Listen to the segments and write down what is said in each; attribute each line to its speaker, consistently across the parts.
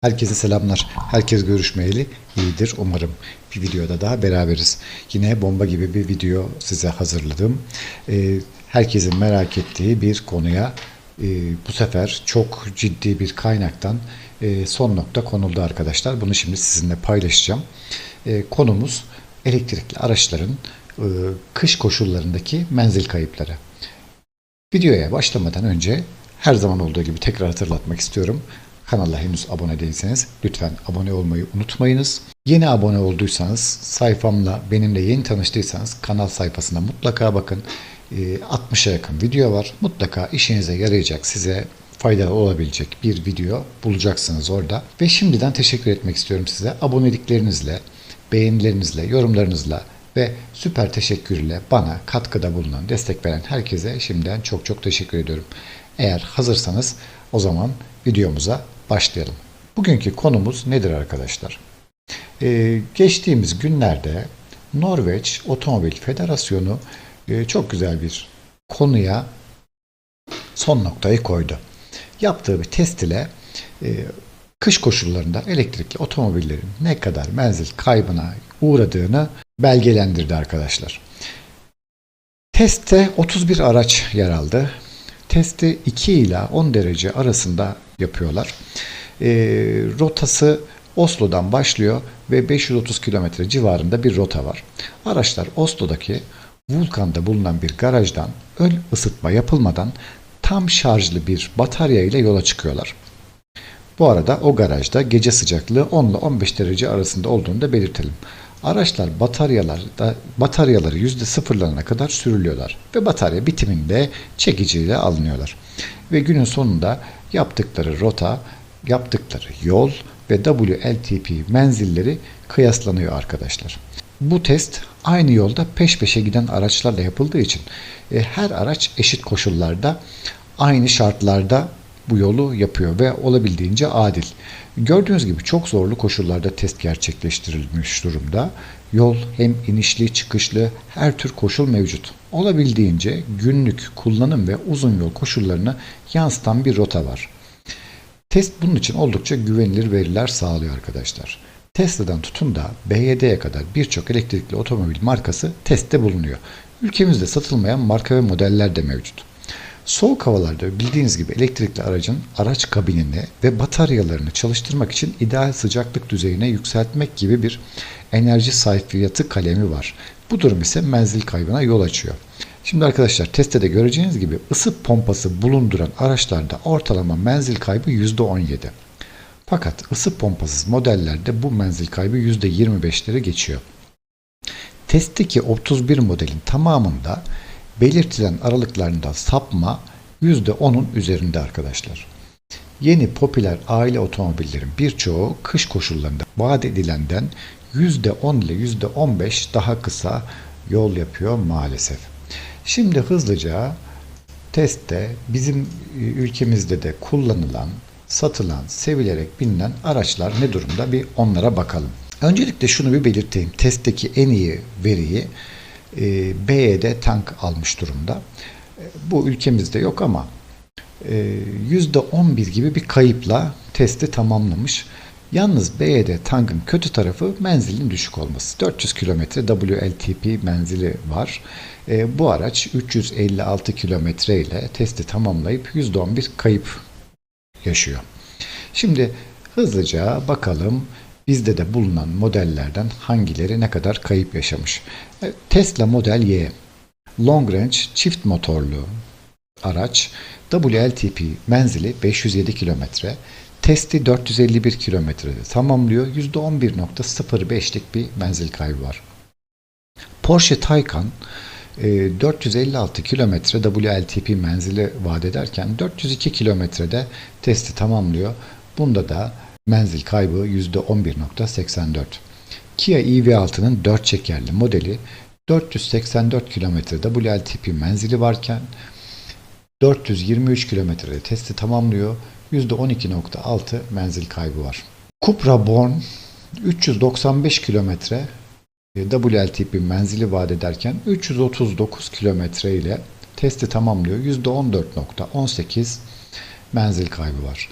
Speaker 1: Herkese selamlar. Herkes görüşmeyeli iyidir umarım. Bir videoda daha beraberiz. Yine bomba gibi bir video size hazırladım. Ee, herkesin merak ettiği bir konuya e, bu sefer çok ciddi bir kaynaktan e, son nokta konuldu arkadaşlar. Bunu şimdi sizinle paylaşacağım. E, konumuz elektrikli araçların kış koşullarındaki menzil kayıpları. Videoya başlamadan önce her zaman olduğu gibi tekrar hatırlatmak istiyorum. Kanala henüz abone değilseniz lütfen abone olmayı unutmayınız. Yeni abone olduysanız sayfamla benimle yeni tanıştıysanız kanal sayfasına mutlaka bakın. Ee, 60'a yakın video var. Mutlaka işinize yarayacak size faydalı olabilecek bir video bulacaksınız orada. Ve şimdiden teşekkür etmek istiyorum size. Aboneliklerinizle, beğenilerinizle, yorumlarınızla ve süper teşekkürle bana katkıda bulunan, destek veren herkese şimdiden çok çok teşekkür ediyorum. Eğer hazırsanız o zaman videomuza başlayalım. Bugünkü konumuz nedir arkadaşlar? Ee, geçtiğimiz günlerde Norveç Otomobil Federasyonu e, çok güzel bir konuya son noktayı koydu. Yaptığı bir test ile e, kış koşullarında elektrikli otomobillerin ne kadar menzil kaybına uğradığını belgelendirdi arkadaşlar. Testte 31 araç yer aldı. Testi 2 ile 10 derece arasında yapıyorlar. E, rotası Oslo'dan başlıyor ve 530 kilometre civarında bir rota var. Araçlar Oslo'daki Vulkan'da bulunan bir garajdan ön ısıtma yapılmadan tam şarjlı bir batarya ile yola çıkıyorlar. Bu arada o garajda gece sıcaklığı 10 ile 15 derece arasında olduğunu da belirtelim. Araçlar bataryalarda bataryaları yüzde sıfırlarına kadar sürülüyorlar ve batarya bitiminde çekiciyle alınıyorlar. Ve günün sonunda yaptıkları rota, yaptıkları yol ve WLTP menzilleri kıyaslanıyor arkadaşlar. Bu test aynı yolda peş peşe giden araçlarla yapıldığı için e, her araç eşit koşullarda aynı şartlarda bu yolu yapıyor ve olabildiğince adil. Gördüğünüz gibi çok zorlu koşullarda test gerçekleştirilmiş durumda. Yol hem inişli çıkışlı her tür koşul mevcut. Olabildiğince günlük kullanım ve uzun yol koşullarını yansıtan bir rota var. Test bunun için oldukça güvenilir veriler sağlıyor arkadaşlar. Tesla'dan tutun da BYD'ye kadar birçok elektrikli otomobil markası testte bulunuyor. Ülkemizde satılmayan marka ve modeller de mevcut. Soğuk havalarda bildiğiniz gibi elektrikli aracın araç kabinini ve bataryalarını çalıştırmak için ideal sıcaklık düzeyine yükseltmek gibi bir enerji sayfiyatı kalemi var. Bu durum ise menzil kaybına yol açıyor. Şimdi arkadaşlar testte de göreceğiniz gibi ısı pompası bulunduran araçlarda ortalama menzil kaybı %17. Fakat ısı pompasız modellerde bu menzil kaybı %25'leri geçiyor. Testteki 31 modelin tamamında belirtilen aralıklarında sapma %10'un üzerinde arkadaşlar. Yeni popüler aile otomobillerin birçoğu kış koşullarında vaat edilenden %10 ile %15 daha kısa yol yapıyor maalesef. Şimdi hızlıca testte bizim ülkemizde de kullanılan, satılan, sevilerek bilinen araçlar ne durumda bir onlara bakalım. Öncelikle şunu bir belirteyim. Testteki en iyi veriyi e, BED tank almış durumda. E, bu ülkemizde yok ama e, %11 gibi bir kayıpla testi tamamlamış. Yalnız BED tankın kötü tarafı menzilin düşük olması. 400 kilometre WLTP menzili var. E, bu araç 356 kilometre ile testi tamamlayıp %11 kayıp yaşıyor. Şimdi hızlıca bakalım bizde de bulunan modellerden hangileri ne kadar kayıp yaşamış. E, Tesla Model Y Long Range çift motorlu araç WLTP menzili 507 kilometre. Testi 451 kilometrede tamamlıyor. %11.05'lik bir menzil kaybı var. Porsche Taycan 456 kilometre WLTP menzili vaat ederken 402 kilometrede testi tamamlıyor. Bunda da menzil kaybı %11.84. Kia EV6'nın 4 çekerli modeli 484 kilometre WLTP menzili varken 423 kilometrede testi tamamlıyor. %12.6 menzil kaybı var. Cupra Born 395 kilometre WLTP menzili vaat ederken 339 kilometre ile testi tamamlıyor. %14.18 menzil kaybı var.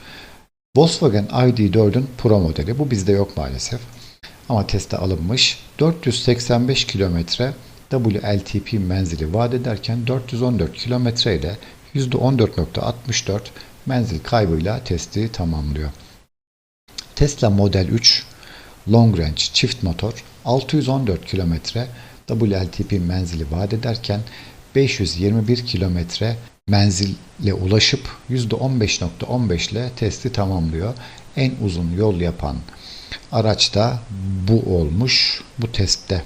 Speaker 1: Volkswagen ID4'ün Pro modeli. Bu bizde yok maalesef. Ama teste alınmış. 485 kilometre WLTP menzili vaat ederken 414 kilometre ile %14.64 menzil kaybıyla testi tamamlıyor. Tesla Model 3 Long Range çift motor 614 kilometre WLTP menzili vaat ederken 521 kilometre menzille ulaşıp %15.15 ile testi tamamlıyor. En uzun yol yapan araç da bu olmuş bu testte.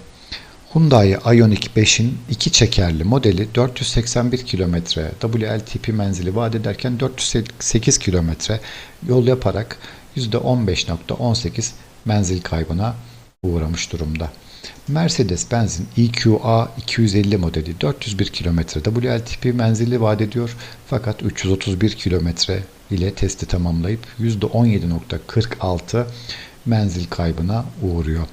Speaker 1: Hyundai Ioniq 5'in iki çekerli modeli 481 kilometre WLTP menzili vaat ederken 408 kilometre yol yaparak %15.18 menzil kaybına uğramış durumda. Mercedes-Benz'in EQA 250 modeli 401 kilometre WLTP menzili vaat ediyor fakat 331 kilometre ile testi tamamlayıp %17.46 menzil kaybına uğruyor.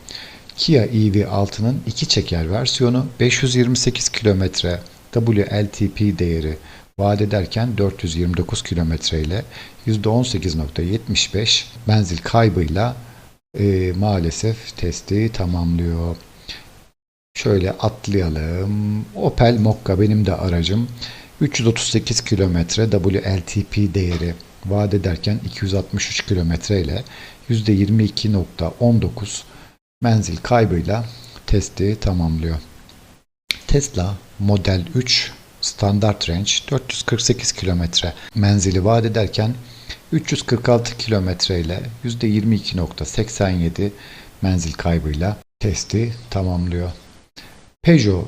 Speaker 1: Kia EV6'nın iki çeker versiyonu 528 kilometre WLTP değeri vaat ederken 429 kilometre ile %18.75 menzil kaybıyla e, maalesef testi tamamlıyor. Şöyle atlayalım. Opel Mokka benim de aracım. 338 kilometre WLTP değeri vaat ederken 263 kilometre ile %22.19 menzil kaybıyla testi tamamlıyor. Tesla Model 3 Standart Range 448 kilometre menzili vaat ederken 346 kilometre ile %22.87 menzil kaybıyla testi tamamlıyor. Peugeot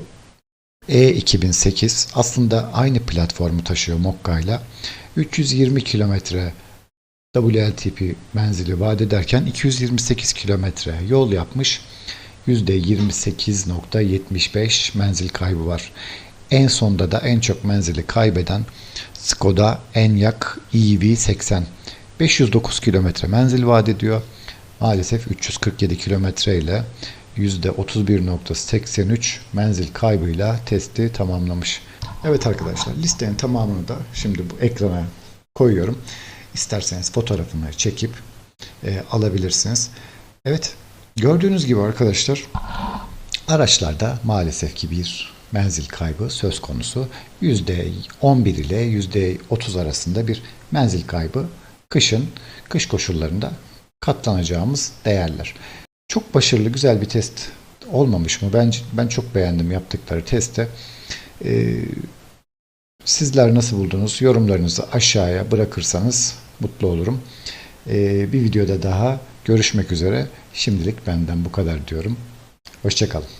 Speaker 1: E2008 aslında aynı platformu taşıyor Mokka ile 320 kilometre WLTP menzili vaat ederken 228 kilometre yol yapmış. %28.75 menzil kaybı var. En sonda da en çok menzili kaybeden Skoda Enyaq EV80 509 kilometre menzil vaat ediyor. Maalesef 347 kilometre ile %31.83 menzil kaybıyla testi tamamlamış. Evet arkadaşlar listenin tamamını da şimdi bu ekrana koyuyorum. İsterseniz fotoğrafını çekip e, alabilirsiniz. Evet gördüğünüz gibi arkadaşlar araçlarda maalesef ki bir menzil kaybı söz konusu. %11 ile %30 arasında bir menzil kaybı kışın, kış koşullarında katlanacağımız değerler. Çok başarılı, güzel bir test olmamış mı? Ben, ben çok beğendim yaptıkları testi. Ee, sizler nasıl buldunuz? Yorumlarınızı aşağıya bırakırsanız mutlu olurum. Ee, bir videoda daha görüşmek üzere. Şimdilik benden bu kadar diyorum. Hoşçakalın.